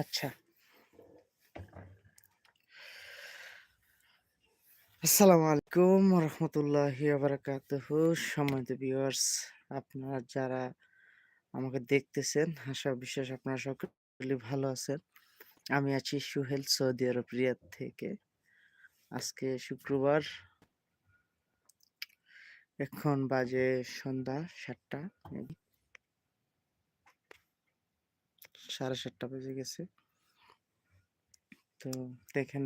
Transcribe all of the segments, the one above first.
আচ্ছা। আসসালামু আলাইকুম রহমতুল্লাহি বারাকাতুহু। সম্মানিত ভিউয়ার্স আপনারা যারা আমাকে দেখতেছেন, আশা বিশ্বাস আপনারা সকলে ভালো আছেন। আমি আছি সুহেল, সৌদি আরব, রিয়াদ থেকে। আজকে শুক্রবার, এখন বাজে সন্ধ্যা সাতটা। সাড়ে সাতটা বেজে গেছে। তো দেখেন।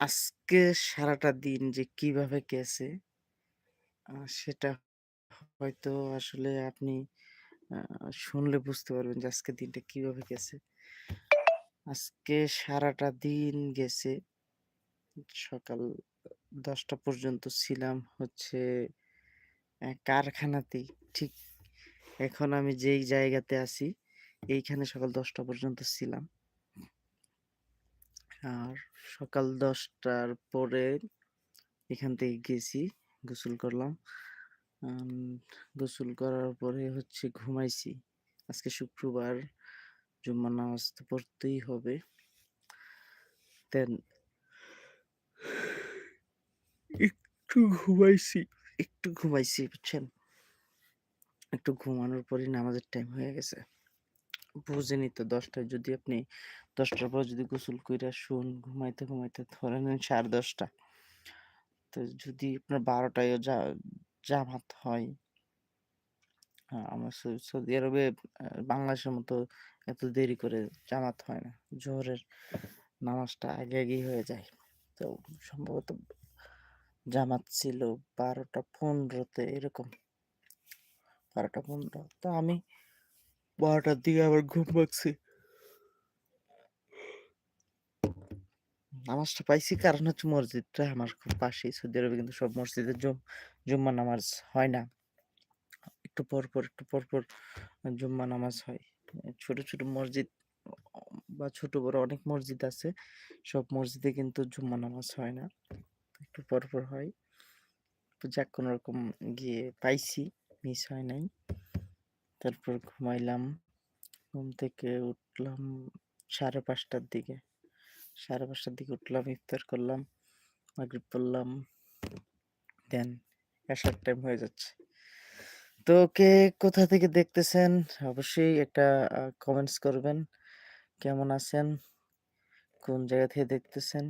আজকে সারাটা দিন যে কীভাবে গেছে সেটা হয়তো আসলে আপনি শুনলে বুঝতে পারবেন যে আজকের দিনটা কীভাবে গেছে। আজকে সারাটা দিন গেছে। সকাল দশটা পর্যন্ত ছিলাম হচ্ছে কারখানাতেই। ঠিক এখন আমি যেই জায়গাতে আছি, এইখানে সকাল দশটা পর্যন্ত ছিলাম। আর সকাল দশটার পরে এখান থেকে গেছি, গোসল করলাম। গোসল করার পরে হচ্ছে ঘুমাইছি। আজকে শুক্রবার জুম্মা নামাজ তো পড়তেই হবে। দেন একটু ঘুমাইছি। একটু ঘুমাইছি, বুঝছেন? একটু ঘুমানোর পরই নামাজের টাইম হয়ে গেছে। বুঝেনি তো দশটায় যদি আপনি দশটার পর যদি গোসল কইরা শুন, ঘুমাইতে ঘুমাইতে ধরে নেন সাড়ে দশটা। তো যদি আপনার বারোটায় যা জামাত হয় আমার সৌদি আরবে বাংলাদেশের মতো এত দেরি করে জামাত হয় না। জোহরের নামাজটা আগে আগেই হয়ে যায়। তো সম্ভবত জামাত ছিল বারোটা পনেরোতে, এরকম। বারোটা পনেরো। তো আমি বারোটার দিকে আবার ঘুম পাচ্ছি নামাজটা পাইছি, কারণ হচ্ছে মসজিদটা আমার খুব পাশেই, সৌদি আরবে কিন্তু সব মসজিদে জুম, জুম্মা নামাজ হয় না। একটু পর পর একটু পর পর জুম্মা নামাজ হয়। ছোট ছোট মসজিদ, বা ছোট বড় অনেক মসজিদ আছে, সব মসজিদে কিন্তু জুম্মা নামাজ হয় না। একটু পর পর হয়। তো যাক কোনো রকম গিয়ে পাইছি মিস হয় নাই। তারপর ঘুমাইলাম। ঘুম থেকে উঠলাম সাড়ে পাঁচটার দিকে। সাড়ে পাঁচটার দিকে উঠলাম, ইফতার করলাম, মাগরিব পড়লাম। দেন এসার টাইম হয়ে যাচ্ছে। তো কে কোথা থেকে দেখতেছেন? অবশ্যই একটা কমেন্টস করবেন। কেমন আছেন? কোন জায়গা থেকে দেখতেছেন?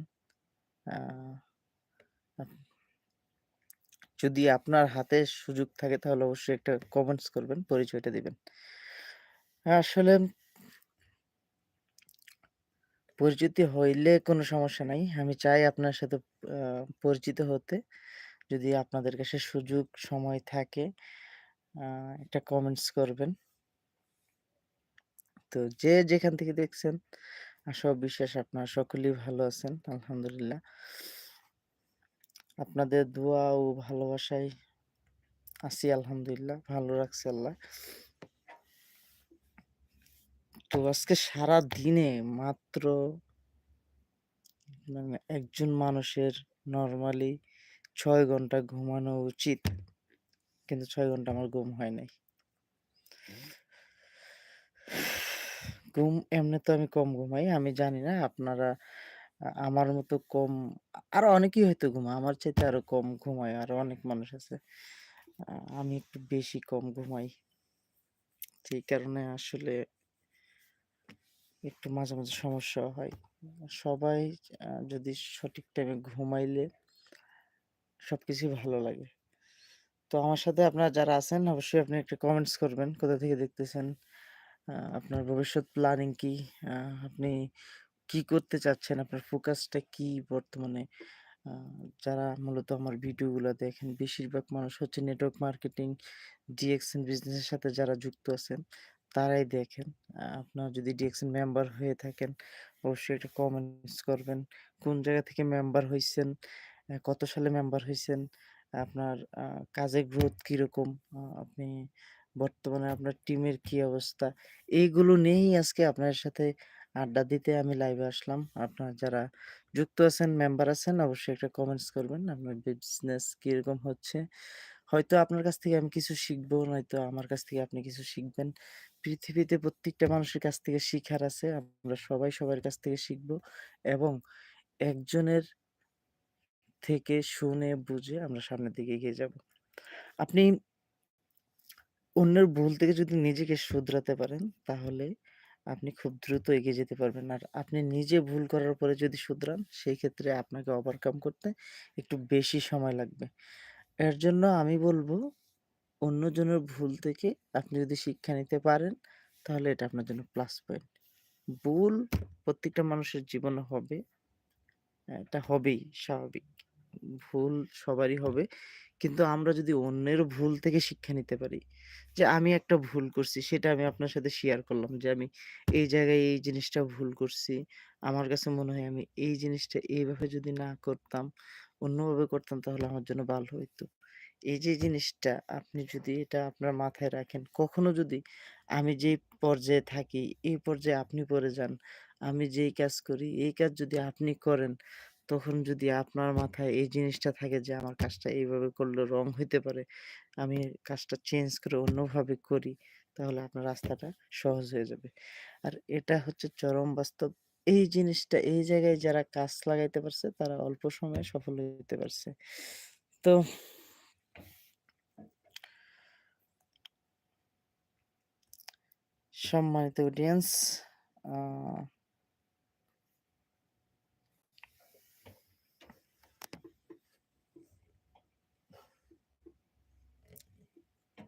যদি আপনার হাতে সুযোগ থাকে তাহলে অবশ্যই একটা কমেন্টস করবেন, পরিচয়টা দিবেন। আসলে পরিচিতি হইলে কোনো সমস্যা নাই। আমি চাই আপনার সাথে পরিচিত হতে। যদি আপনাদের কাছে সুযোগ, সময় থাকে একটা কমেন্টস করবেন। তো যে যেখান থেকে দেখছেন, আশা বিশ্বাস আপনারা সকলেই ভালো আছেন, আলহামদুলিল্লাহ। আপনাদের দোয়া ও ভালোবাসায় আছি আলহামদুলিল্লাহ। ভালো রাখছে আল্লাহ। তো আজকে সারা দিনে মাত্র মানে একজন মানুষের নর্মালি ছয় ঘণ্টা ঘুমানো উচিত কিন্তু ছয় ঘণ্টা আমার ঘুম হয় নাই। ঘুম এমনি তো আমি কম ঘুমাই আমি জানি না আপনারা আমার মতো কম, আরও অনেকেই হয়তো ঘুমায়, আমার চাইতে আরও কম ঘুমায়, আরও অনেক মানুষ আছে। আমি একটু বেশি কম ঘুমাই। সেই কারণে আসলে একটু মাঝে মাঝে সমস্যা হয়। সবাই যদি সঠিক টাইমে ঘুমাইলে সবকিছুই ভালো লাগে। তো আমার সাথে আপনারা যারা আছেন, অবশ্যই আপনি একটা কমেন্টস করবেন, কোথা থেকে দেখতেছেন? আপনার ভবিষ্যৎ প্ল্যানিং কি? আপনি কি করতে চাচ্ছেন? আপনার ফোকাসটা কি বর্তমানে? যারা মূলত আমার ভিডিওগুলো দেখেন, বেশিরভাগ মানুষ হচ্ছে নেটওয়ার্ক মার্কেটিং ডিএক্সএন বিজনেসের সাথে যারা যুক্ত আছেন, তারাই দেখেন। আপনার যদি ডিএক্সএন মেম্বার হয়ে থাকেন, অবশ্যই একটা কমেন্টস করবেন, কোন জায়গা থেকে মেম্বার হয়েছেন কত সালে মেম্বার হয়েছেন আপনার কাজের গ্রোথ কীরকম আপনি বর্তমানে আপনার টিমের কি অবস্থা, এইগুলো নিয়েই আজকে আপনার সাথে আড্ডা দিতে আমি লাইভে আসলাম আপনার যারা যুক্ত আছেন মেম্বার আছেন অবশ্যই একটা কমেন্টস করবেন আপনার বিজনেস কীরকম হচ্ছে হয়তো আপনার কাছ থেকে আমি কিছু শিখব, নয়তো আমার কাছ থেকে আপনি কিছু শিখবেন। পৃথিবীতে প্রত্যেকটা মানুষের কাছ থেকে শিখার আছে। আমরা সবাই সবার কাছ থেকে শিখব এবং একজনের থেকে শুনে বুঝে আমরা সামনের দিকে এগিয়ে যাব। আপনি অন্যের ভুল থেকে যদি নিজেকে শুধরাতে পারেন, তাহলে আপনি খুব দ্রুত এগিয়ে যেতে পারবেন। আর আপনি নিজে ভুল করার পরে যদি শুধরান, সেই ক্ষেত্রে আপনাকে ওভারকাম করতে একটু বেশি সময় লাগবে। এর জন্য আমি বলব অন্যজনের ভুল থেকে আপনি যদি শিক্ষা নিতে পারেন, তাহলে এটা আপনার জন্য প্লাস পয়েন্ট। ভুল প্রত্যেকটা মানুষের জীবনে হবে। এটা হবেই স্বাভাবিক। ভুল সবারই হবে। কিন্তু আমরা যদি অন্যের ভুল থেকে শিক্ষা নিতে পারি, যে আমি একটা ভুল করছি সেটা আমি আপনার সাথে শেয়ার করলাম যে আমি এই জায়গায় এই জিনিসটা ভুল করছি। আমার কাছে মনে হয় আমি এই জিনিসটা এইভাবে যদি না করতাম, অন্যভাবে করতাম তাহলে আমার জন্য ভালো হইতো। এই যে জিনিসটা আপনি যদি এটা আপনার মাথায় রাখেন, কখনো যদি আমি যেই পর্যায়ে থাকি, এই পর্যায়ে আপনি পড়ে যান, আমি যেই কাজ করি এই কাজ যদি আপনি করেন, তখন যদি আপনার মাথায় এই জিনিসটা থাকে যে আমার কাজটা এইভাবে করলে রং হইতে পারে। আমি কাজটা চেঞ্জ করে অন্যভাবে করি, তাহলে আপনার রাস্তাটা সহজ হয়ে যাবে। আর এটা হচ্ছে চরম বাস্তব। এই জিনিসটা এই জায়গায় যারা কাজ লাগাইতে পারছে তারা অল্প সময়ে সফল হইতে পারছে। তো সম্মানিত অডিয়েন্স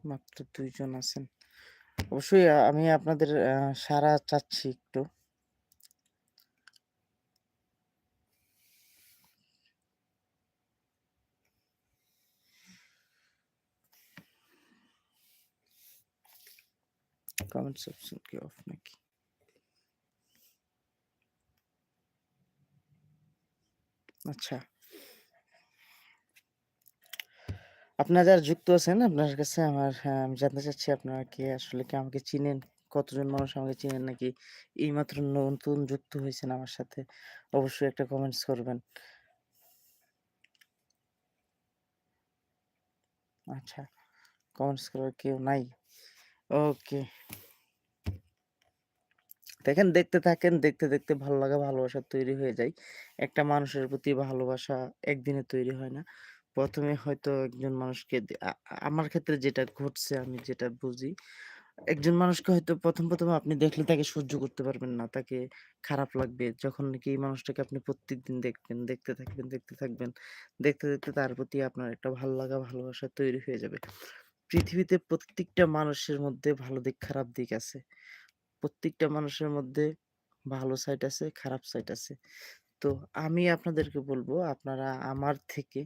মাত্র ২ জন আছেন। অবশ্যই আমি আপনাদের সাড়া চাচ্ছি একটু। কমেন্ট অপশন কি অফ নাকি? আচ্ছা। আপনারা যারা যুক্ত আছেন আপনার কাছে আমার হ্যাঁ, আমি জানতে চাচ্ছি আপনারা কি আসলে কি আমাকে চিনেন? কতজন মানুষ আমাকে চিনেন নাকি এইমাত্র নতুন যুক্ত হয়েছেন আমার সাথে? অবশ্যই একটা কমেন্টস করবেন। আচ্ছা, কমেন্টস করার কেউ নাই? ওকে। দেখেন দেখতে থাকেন, দেখতে, দেখতে ভালো লাগা ভালোবাসা তৈরি হয়ে যায়। একটা মানুষের প্রতি ভালোবাসা একদিনে তৈরি হয় না। ১ম এ হয়তো একজন মানুষকে আমার ক্ষেত্রে যেটা ঘটছে আমি যেটা বুঝি, একজন মানুষকে হয়তো ১ম, ১ম আপনি দেখলে তাকে সহ্য করতে পারবেন না। তাকে খারাপ লাগবে। যখন নাকি এই মানুষটাকে আপনি প্রত্যেকদিন দেখবেন, দেখতে থাকবেন, দেখতে থাকবেন। দেখতে, দেখতে তার প্রতি আপনার একটা ভালো লাগা ভালোবাসা তৈরি হয়ে যাবে। পৃথিবীতে প্রত্যেকটা মানুষের মধ্যে ভালো দিক, খারাপ দিক আছে। প্রত্যেকটা মানুষের মধ্যে ভালো সাইড আছে, খারাপ সাইড আছে। তো আমি আপনাদেরকে বলব আপনারা আমার থেকে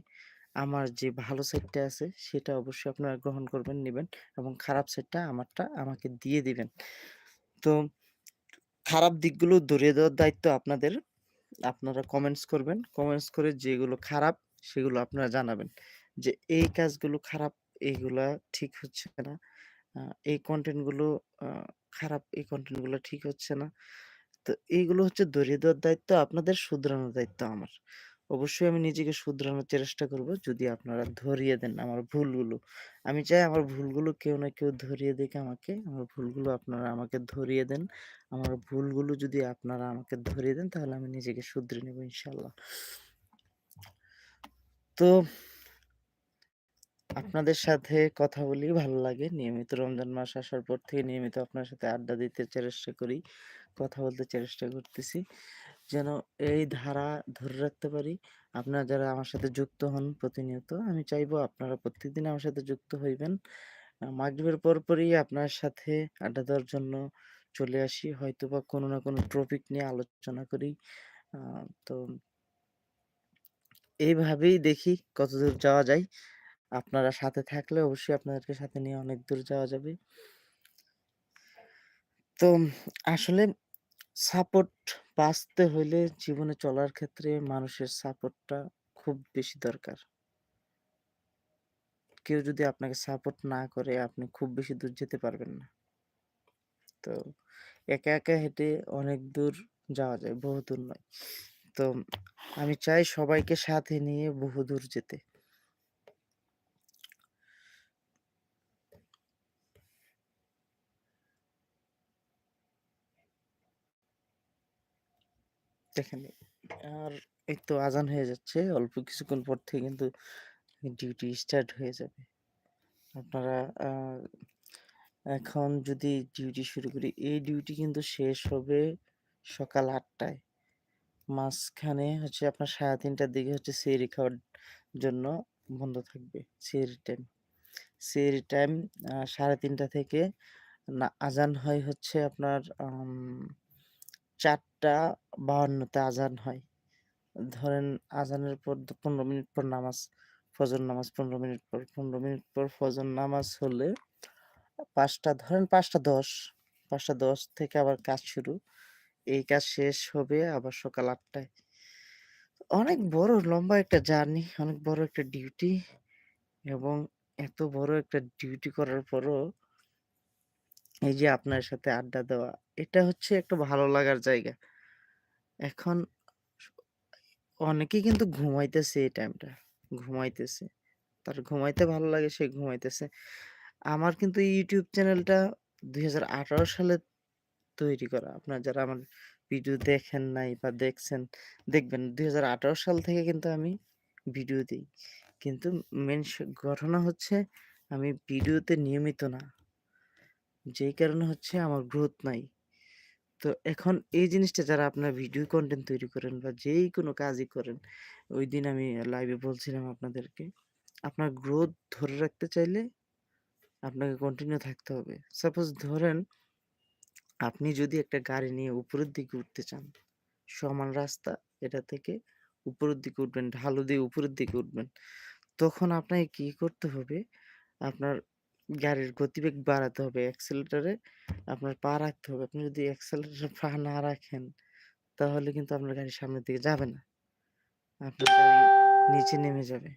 আমার যে ভালো সাইডটা আছে সেটা অবশ্যই আপনারা গ্রহণ করবেন, নিবেন এবং খারাপ সাইডটা আমারটা আমাকে দিয়ে দিবেন। তো খারাপ দিকগুলো ধরিয়ে দেওয়ার দায়িত্ব আপনাদের। আপনারা কমেন্টস করবেন। কমেন্টস করে যেগুলো খারাপ সেগুলো আপনারা জানাবেন। যে এই কাজগুলো খারাপ, এগুলা ঠিক হচ্ছে না। এই কন্টেন্টগুলো খারাপ, এই কন্টেন্টগুলো ঠিক হচ্ছে না। তো এইগুলো হচ্ছে ধরিয়ে দেওয়ার দায়িত্ব আপনাদের, শুধরানোর দায়িত্ব আমার। অবশ্যই আমি নিজেকে শুধরানোর চেষ্টা করব যদি আপনারা ধরিয়ে দেন আমার ভুলগুলো। আমি চাই আমার ভুলগুলো কেউ না কেউ ধরিয়ে দিক আমাকে। আমার ভুলগুলো আপনারা আমাকে ধরিয়ে দেন। আমার ভুলগুলো যদি আপনারা আমাকে ধরিয়ে দেন, তাহলে আমি নিজেকে শুধরে নেব ইনশাল্লাহ তো আপনাদের সাথে কথা বলি ভালো লাগে। নিয়মিত রমজান মাস আসার পর থেকে নিয়মিত আপনার সাথে আড্ডা দিতে চেষ্টা করি। কথা বলতে চেষ্টা করতেছি। যেন এই ধারা ধরে রাখতে পারি। আপনারা যারা আমার সাথে যুক্ত হন প্রতিনিয়ত, আমি চাইব আপনারা প্রত্যেকদিন আমার সাথে যুক্ত হইবেন। মাগরিবের পরপরই আপনার সাথে আড্ডা দেওয়ার জন্য চলে আসি। হয়তো বা কোনো না কোনো টপিক নিয়ে আলোচনা করি। তো এইভাবেই দেখি কতদূর যাওয়া যায়। আপনারা সাথে থাকলে অবশ্যই আপনাদেরকে সাথে নিয়ে অনেক দূর যাওয়া যাবে। তো আসলে সাপোর্ট বাঁচতে হলে জীবনে চলার ক্ষেত্রে মানুষের সাপোর্টটা খুব বেশি দরকার। কেউ যদি আপনাকে সাপোর্ট না করে আপনি খুব বেশি দূর যেতে পারবেন না। তো একা, একা হেঁটে অনেক দূর যাওয়া যায়, বহুদূর নয়। তো আমি চাই সবাইকে সাথে নিয়ে বহুদূর যেতে। দেখেন আর এই তো আজান হয়ে যাচ্ছে। অল্প কিছুক্ষণ পর থেকে কিন্তু ডিউটি স্টার্ট হয়ে যাবে। আপনারা এখন যদি ডিউটি শুরু করি, এই ডিউটি কিন্তু শেষ হবে সকাল আটটায় মাঝখানে হচ্ছে আপনার ৩:৩০ টার দিকে হচ্ছে সেহরি খাওয়ার জন্য বন্ধ থাকবে। সেহরির টাইম। সেহরির টাইম সাড়ে তিনটা থেকে না আজান হয় হচ্ছে আপনার আম ৪:৫২ তে আজান হয়। ধরেন আজানের পর পনেরো মিনিট পর নামাজ, ফজর নামাজ ১৫ মিনিট পর। ১৫ মিনিট পর ফজর নামাজ হলে পাঁচটা ধরেন ৫টা ১০, ৫টা ১০ থেকে আবার কাজ শুরু। এই কাজ শেষ হবে আবার সকাল আটটায় অনেক বড় লম্বা একটা জার্নি, অনেক বড় একটা ডিউটি এবং এত বড় একটা ডিউটি করার পরও এই যে আপনার সাথে আড্ডা দেওয়া, এটা হচ্ছে একটা ভালো লাগার জায়গা। এখন অনেকে কিন্তু ঘুমাইতেছে এই টাইমটা। ঘুমাইতেছে। তার ঘুমাইতে ভালো লাগে সে ঘুমাইতেছে। আমার কিন্তু ইউটিউব চ্যানেলটা ২০১৮ সালে তৈরি করা। আপনারা যারা আমার ভিডিও দেখেন নাই বা দেখছেন, দেখবেন ২০১৮ সাল থেকে কিন্তু আমি ভিডিও দিই কিন্তু মেন ঘটনা হচ্ছে আমি ভিডিওতে নিয়মিত না। যেই কারণে হচ্ছে আমার গ্রোথ নাই। তো এখন এই জিনিসটা যারা আপনার ভিডিও কন্টেন্ট তৈরি করেন বা যেই কোনো কাজই করেন, ওই দিন আমি লাইভে বলছিলাম আপনাদেরকে, আপনার গ্রোথ ধরে রাখতে চাইলে আপনাকে কন্টিনিউ থাকতে হবে। সাপোজ ধরেন আপনি যদি একটা গাড়ি নিয়ে উপরের দিকে উঠতে চান, সমান রাস্তা এটা থেকে উপরের দিকে উঠবেন, ঢালু দিয়ে উপরের দিকে উঠবেন। তখন আপনাকে কি করতে হবে? আপনার গাড়ির গতিবেগ বাড়াতে হবে। অ্যাক্সেলেটরে আপনার পা রাখতে হবে। আপনি যদি অ্যাক্সেলেটরে পা না রাখেন, তাহলে কিন্তু আপনার গাড়ি সামনের দিকে যাবে না। আপনার গাড়ি নিচে নেমে যাবে।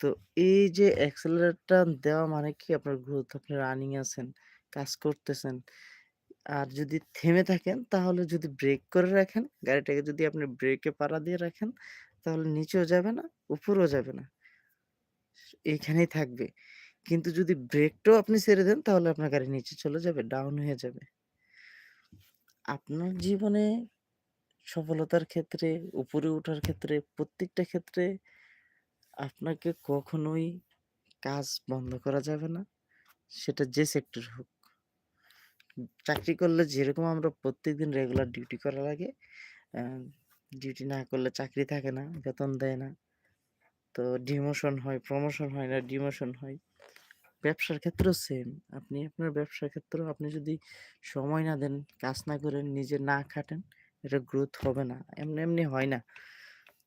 তো এই যে অ্যাক্সেলেরেটরটা দেওয়া মানে কি আপনার গ্রোথ, আপনি রানিং আছেন, কাজ করতেছেন। আর যদি থেমে থাকেন তাহলে যদি ব্রেক করে রাখেন, গাড়িটাকে যদি আপনি ব্রেকে পাড়া দিয়ে রাখেন, তাহলে নিচেও যাবে না, উপরেও যাবে না। এইখানেই থাকবে। কিন্তু যদি ব্রেকটাও আপনি ছেড়ে দেন তাহলে আপনার গাড়ি নিচে চলে যাবে, ডাউন হয়ে যাবে। আপনার জীবনে সফলতার ক্ষেত্রে, উপরে ওঠার ক্ষেত্রে, প্রত্যেকটা ক্ষেত্রে আপনাকে কখনোই কাজ বন্ধ করা যাবে না। সেটা যে সেক্টর হোক। চাকরি করলে যেরকম আমরা প্রত্যেকদিন রেগুলার ডিউটি করা লাগে, ডিউটি না করলে চাকরি থাকে না, বেতন দেয় না। তো ডিমোশন হয়, প্রমোশন হয় না, ডিমোশন হয়। ব্যবসার ক্ষেত্রেও সেম। আপনি আপনার ব্যবসার ক্ষেত্রেও আপনি যদি সময় না দেন, কাজ না করেন, নিজে না খাটেন, এটা গ্রোথ হবে না। এমনি, এমনি হয় না।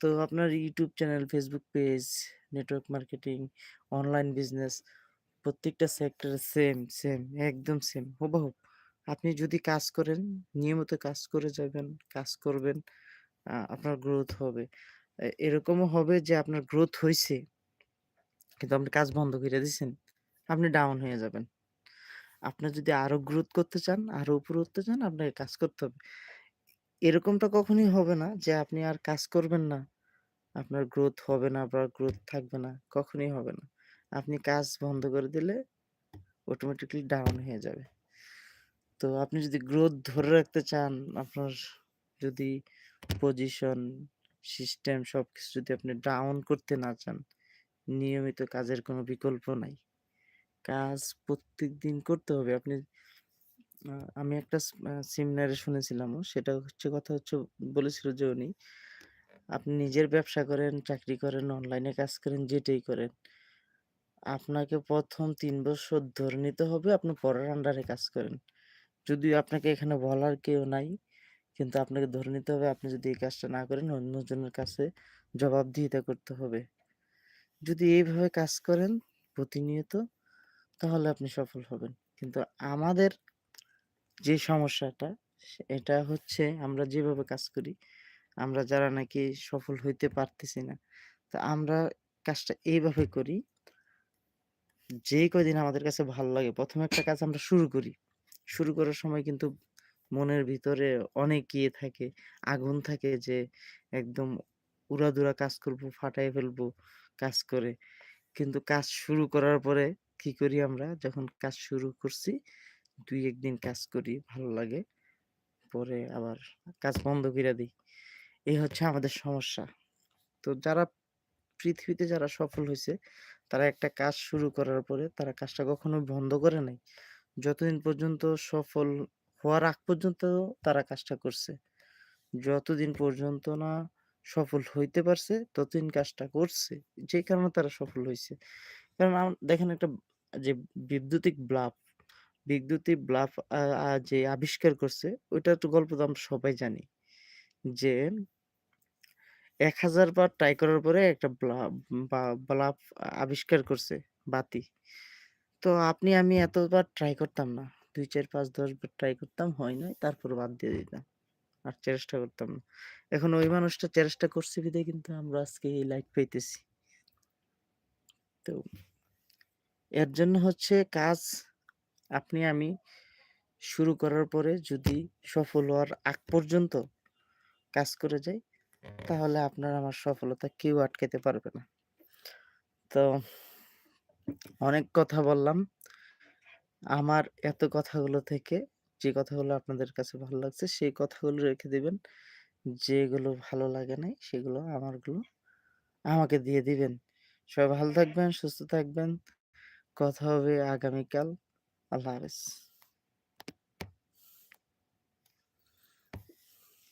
তো আপনার YouTube channel, Facebook page, network marketing, online business প্রত্যেকটা সেক্টরে সেম, সেম একদম সেম হুবহু। আপনি যদি কাজ করেন, নিয়মিত কাজ করে যাবেন, কাজ করবেন, আপনার গ্রোথ হবে। এরকমও হবে যে আপনার গ্রোথ হয়েছে কিন্তু আপনি কাজ বন্ধ করে দিছেন, আপনি ডাউন হয়ে যাবেন। আপনি যদি আরও গ্রোথ করতে চান, আরও উপরে উঠতে চান, আপনাকে কাজ করতে হবে। এরকমটা কখনোই হবে না যে আপনি আর কাজ করবেন না, আপনার গ্রোথ হবে না বা গ্রোথ থাকবে না, কখনোই হবে না। আপনি কাজ বন্ধ করে দিলে অটোমেটিক্যালি ডাউন হয়ে যাবে। তো আপনি যদি গ্রোথ ধরে রাখতে চান, আপনার যদি পজিশন, সিস্টেম সবকিছু যদি আপনি ডাউন করতে না চান, নিয়মিত কাজের কোনো বিকল্প নাই। কাজ প্রত্যেকদিন করতে হবে। আপনি আমি একটা সেমিনারে শুনেছিলামও। সেটা হচ্ছে কথা হচ্ছে বলেছিল যে উনি, আপনি নিজের ব্যবসা করেন, চাকরি করেন, অনলাইনে কাজ করেন, যেটাই করেন। আপনাকে ১ম ৩ বছর ধরে নিতে হবে আপনি পরের আন্ডারে কাজ করেন। যদিও আপনাকে এখানে বলার কেউ নাই, কিন্তু আপনাকে ধরে নিতে হবে আপনি যদি এই কাজটা না করেন অন্যজনের কাছে জবাবদিহিতা করতে হবে। যদি এইভাবে কাজ করেন প্রতিনিয়ত, তাহলে আপনি সফল হবেন। কিন্তু আমাদের যে সমস্যাটা, এটা হচ্ছে আমরা যেভাবে কাজ করি, আমরা যারা নাকি সফল হইতে পারতেছি না, তো আমরা কাজটা এইভাবে করি যে কয়দিন আমাদের কাছে ভালো লাগে, ১ম একটা কাজ আমরা শুরু করি। শুরু করার সময় কিন্তু মনের ভিতরে অনেক ইয়ে থাকে, আগুন থাকে যে একদম উড়াধুরা কাজ করব, ফাটায় ফেলব কাজ করে। কিন্তু কাজ শুরু করার পরে কি করি আমরা? যখন কাজ শুরু করছি, ২-১ দিন কাজ করি, ভালো লাগে। পরে আবার কাজ বন্ধ করে দিই এই হচ্ছে আমাদের সমস্যা। তো যারা পৃথিবীতে যারা সফল হয়েছে তারা একটা কাজ শুরু করার পরে তারা কাজটা কখনো বন্ধ করে নাই। যতদিন পর্যন্ত সফল হওয়ার আগ পর্যন্ত তারা কাজটা করছে। যতদিন পর্যন্ত না সফল হইতে পারছে, ততদিন কাজটা করছে। যে কারণে তারা সফল হয়েছে কারণ দেখেন একটা যে বিদ্যুতিক ব্লাব, বিদ্যুতিক আ যে আবিষ্কার করছে, ওইটার তো গল্প তো আমরা সবাই জানি। যে ১০০০ বার ট্রাই করার পরে একটা ব্লাব বা বাল্ব আবিষ্কার করছে, বাতি। তো আপনি আমি এতবার ট্রাই করতাম না। ২, ৪, ৫, ১০ বার ট্রাই করতাম, হয় নাই। তারপর বাদ দিয়ে দিতাম। আর চেষ্টা করতাম না। এখন ওই মানুষটা চেষ্টা করছে কিন্তু আমরা আজকে এই লাইফ পাইতেছি। তো এর জন্য হচ্ছে কাজ আপনি আমি শুরু করার পরে যদি সফল হওয়ার আগ পর্যন্ত কাজ করে যাই, তাহলে আপনার আমার সফলতা কেউ আটকাইতে পারবে না। তো অনেক কথা বললাম। আমার এত কথাগুলো থেকে যে কথাগুলো আপনাদের কাছে ভালো লাগছে, সেই কথাগুলো রেখে দিবেন। যেগুলো ভালো লাগে নাই, সেগুলো আমারগুলো আমাকে দিয়ে দিবেন। সবাই ভালো থাকবেন, সুস্থ থাকবেন। কথা হবে আগামীকাল। আল্লাহ হাফেজ।